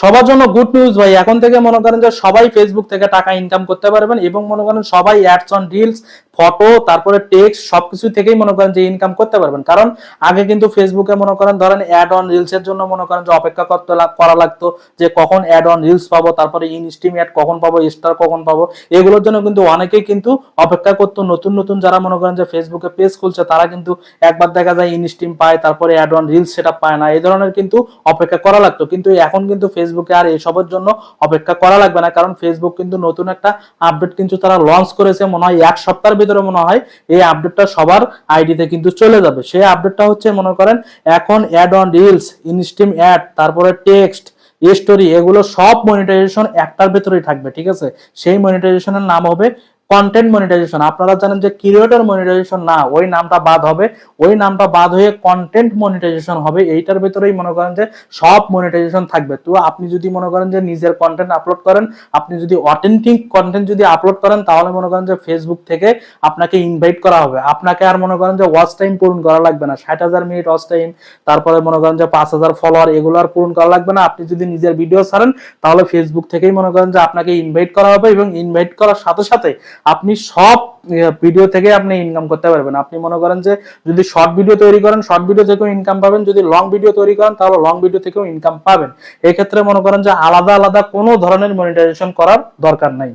সবার জন্য good news ভাই। এখন থেকে মনে করেন যে সবাই ফেসবুক থেকে টাকা ইনকাম করতে পারবেন এবং মনে করেন সবাই অ্যাডস অন রিলস ফটো তারপরে টেক্সট সবকিছু থেকেই মনে করেন যে ইনকাম করতে পারবেন। কারণ আগে কিন্তু ফেসবুকে মনে করেন, ধরেন অ্যাড অন রিলস এর জন্য মনে করেন যে অপেক্ষা করতে করা লাগতো যে কখন অ্যাড অন রিলস পাবো, তারপরে ইনস্টিম অ্যাড কখন পাবো স্টার কখন পাবো, এগুলোর জন্য কিন্তু অনেকেই কিন্তু অপেক্ষা করতো। নতুন নতুন যারা মনে করেন যে ফেসবুকে পেজ খুলছে, তারা কিন্তু একবার দেখা যায় ইনস্টিম পায়, তারপরে অ্যাড অন রিলস সেটা পায় না। এই ধরনের কিন্তু অপেক্ষা করা লাগতো। কিন্তু এখন কিন্তু ফেসবুকে আর এসবের জন্য অপেক্ষা করা লাগবে না। কারণ ফেসবুক কিন্তু নতুন একটা আপডেট কিন্তু তারা লঞ্চ করেছে মনে হয় এক সপ্তাহের ভিতরে মনে হয় এই আপডেটটা সবার আইডিতে কিন্তু চলে যাবে। সেই আপডেটটা হচ্ছে, মনে করেন, এখন ad on reels instream ad তারপরে টেক্সট স্টোরি এগুলো সব মনিটাইজেশন একটার ভেতরেই থাকবে, ঠিক আছে? সেই মনিটাইজেশনের নাম হবে কন্টেন্ট মনিটাইজেশন আপনারা জানেন যে ক্রিয়েটর মনিটাইজেশন না, ওই নামটা বাদ হবে। ওই নামটা বাদ হয়ে কন্টেন্ট মনিটাইজেশন হবে। এইটার ভেতরেই মনে করেন যে সব মনিটাইজেশন থাকবে। তো আপনি যদি মনে করেন যে নিজের কন্টেন্ট আপলোড করেন, আপনি যদি অথেন্টিক কন্টেন্ট যদি আপলোড করেন, তাহলে মনে করেন যে ফেসবুক থেকে আপনাকে ইনভাইট করা হবে। আপনাকে আর মনে করেন যে ওয়াচ টাইম পূরণ করা লাগবে না। ষাট হাজার মিনিট ওয়াচ টাইম তারপরে মনে করেন যে পাঁচ হাজার ফলোয়ার এগুলো আর পূরণ করা লাগবে না। আপনি যদি নিজের ভিডিও ছাড়েন, তাহলে ফেসবুক থেকেই মনে করেন যে আপনাকে ইনভাইট করা হবে এবং ইনভাইট করার সাথে সাথে আপনি সব ভিডিও থেকে আপনি ইনকাম করতে পারবেন। আপনি মনে করেন যে যদি শর্ট ভিডিও তৈরি করেন শর্ট ভিডিও থেকেও ইনকাম পাবেন। যদি লং ভিডিও তৈরি করেন, তাহলে লং ভিডিও থেকেও ইনকাম পাবেন। এক্ষেত্রে মনে করেন যে আলাদা আলাদা কোনো ধরনের মনিটাইজেশন করার দরকার নাই।